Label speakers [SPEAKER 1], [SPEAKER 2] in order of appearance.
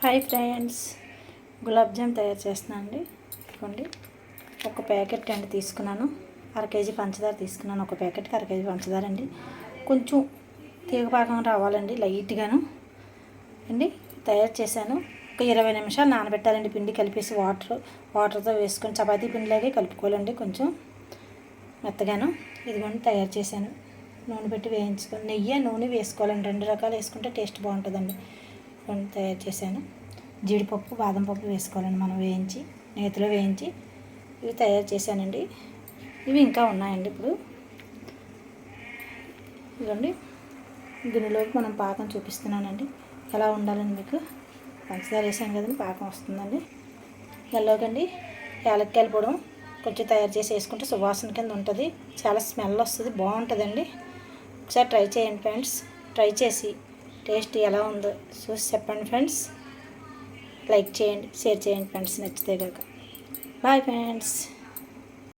[SPEAKER 1] Hi friends. Gulab jam తయారు చేస్తున్నాను అండి. ఇదిగోండి. ఒక ప్యాకెట్ అండి తీసుకున్నాను. అర కేజీ పంచదార తీసుకున్నాను. ఒక ప్యాకెట్కి అర కేజీ పంచదార అండి. కొంచెం తీగపాకం రావాలండి లైట్గాను. అండి తయారు చేశాను. ఒక ఇరవై నిమిషాలు నానబెట్టాలండి. పిండి కలిపేసి వాటర్ వాటర్తో వేసుకొని చపాతీ పిండిలాగే కలుపుకోవాలండి కొంచెం మెత్తగాను. ఇదిగోండి తయారు చేశాను. నూనె పెట్టి వేయించుకొని నెయ్యి నూనె వేసుకోవాలండి. రెండు రకాలు వేసుకుంటే టేస్ట్ బాగుంటుందండి. ఇదిగోండి తయారు చేశాను. జీడిపప్పు బాదం పప్పు వేసుకోవాలండి మనం వేయించి నేతిలో వేయించి ఇవి తయారు చేశానండి. ఇవి ఇంకా ఉన్నాయండి ఇప్పుడు. ఇదండి గిన్నెలోకి మనం పాకం చూపిస్తున్నానండి. ఎలా ఉండాలని మీకు పంచదార వేసాం కదండి పాకం వస్తుందండి. ఎల్లోకండి యాలక్కాయలు పొడం కొంచెం తయారు చేసి వేసుకుంటే సువాసన కింద ఉంటుంది. చాలా స్మెల్ వస్తుంది బాగుంటుందండి. ఒకసారి ట్రై చేయండి ఫ్రెండ్స్. ట్రై చేసి టేస్ట్ ఎలా ఉందో చూసి చెప్పండి ఫ్రెండ్స్. లైక్ చేయండి షేర్ చేయండి ఫ్రెండ్స్. నచ్చితే కాక బాయ్ ఫ్రెండ్స్.